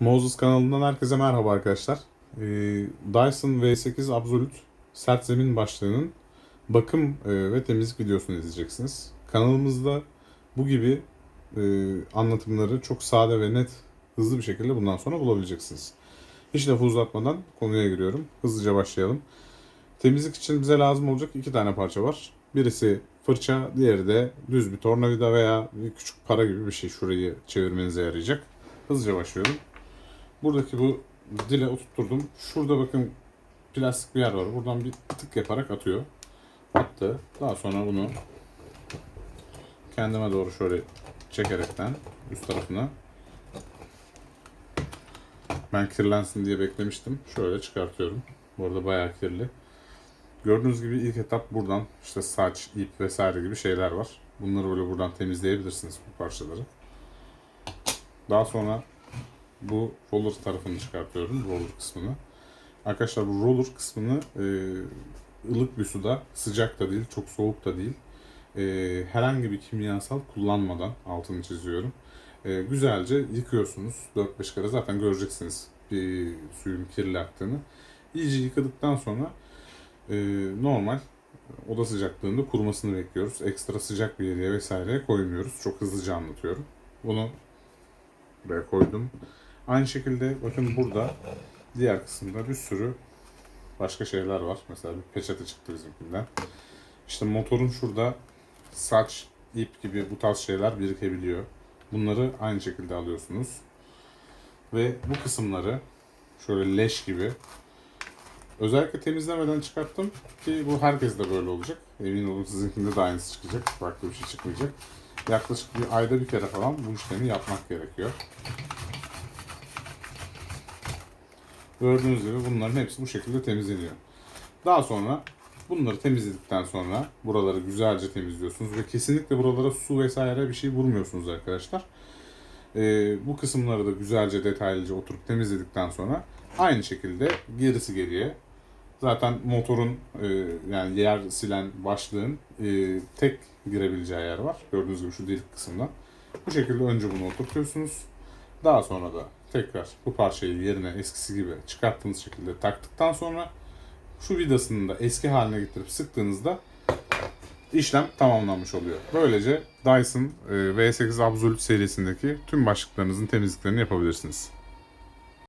Moses kanalından herkese merhaba arkadaşlar. Ee, Dyson V8 Absolute sert zemin başlığının bakım e, ve temizlik videosunu izleyeceksiniz. Kanalımızda bu gibi e, anlatımları çok sade ve net, hızlı bir şekilde bundan sonra bulabileceksiniz. Hiç lafı uzatmadan konuya giriyorum. Hızlıca başlayalım. Temizlik için bize lazım olacak iki tane parça var. Birisi fırça, diğeri de düz bir tornavida veya bir küçük para gibi bir şey şurayı çevirmenize yarayacak. Hızlıca başlıyorum. Buradaki bu dile oturtturdum. Şurada bakın plastik bir yer var. Buradan bir tık yaparak atıyor. Attı. Daha sonra bunu kendime doğru şöyle çekerekten üst tarafına ben kirlensin diye beklemiştim. Şöyle çıkartıyorum. Bu arada bayağı kirli. Gördüğünüz gibi ilk etap buradan işte saç, ip vesaire gibi şeyler var. Bunları böyle buradan temizleyebilirsiniz bu parçaları. Daha sonra bu roller tarafını çıkartıyorum. Roller kısmını. Arkadaşlar bu roller kısmını e, ılık bir suda, sıcak da değil, çok soğuk da değil. E, herhangi bir kimyasal kullanmadan altını çiziyorum. E, güzelce yıkıyorsunuz 4-5 kere. Zaten göreceksiniz bir suyun kirli aktığını. İyice yıkadıktan sonra e, normal oda sıcaklığında kurumasını bekliyoruz. Ekstra sıcak bir yere vesaire koymuyoruz. Çok hızlıca anlatıyorum. Bunu buraya koydum. Aynı şekilde bakın burada diğer kısımda bir sürü başka şeyler var. Mesela bir peçete çıktı bizimkinden. İşte motorun şurada saç, ip gibi bu tarz şeyler birikebiliyor. Bunları aynı şekilde alıyorsunuz. Ve bu kısımları şöyle leş gibi özellikle temizlemeden çıkarttım ki bu herkes de böyle olacak. Emin olun sizinkinde de aynısı çıkacak. Farklı bir şey çıkmayacak. Yaklaşık bir ayda bir kere falan bu işlemi yapmak gerekiyor. Gördüğünüz gibi bunların hepsi bu şekilde temizleniyor. Daha sonra bunları temizledikten sonra buraları güzelce temizliyorsunuz ve kesinlikle buralara su vesaire bir şey vurmuyorsunuz arkadaşlar. Ee, bu kısımları da güzelce detaylıca oturup temizledikten sonra aynı şekilde gerisi geriye zaten motorun e, yani yer silen başlığın e, tek girebileceği yer var. Gördüğünüz gibi şu delik kısımdan. Bu şekilde önce bunu oturtuyorsunuz. Daha sonra da tekrar bu parçayı yerine eskisi gibi çıkarttığınız şekilde taktıktan sonra şu vidasını da eski haline getirip sıktığınızda işlem tamamlanmış oluyor. Böylece Dyson e, V8 Absolute serisindeki tüm başlıklarınızın temizliklerini yapabilirsiniz.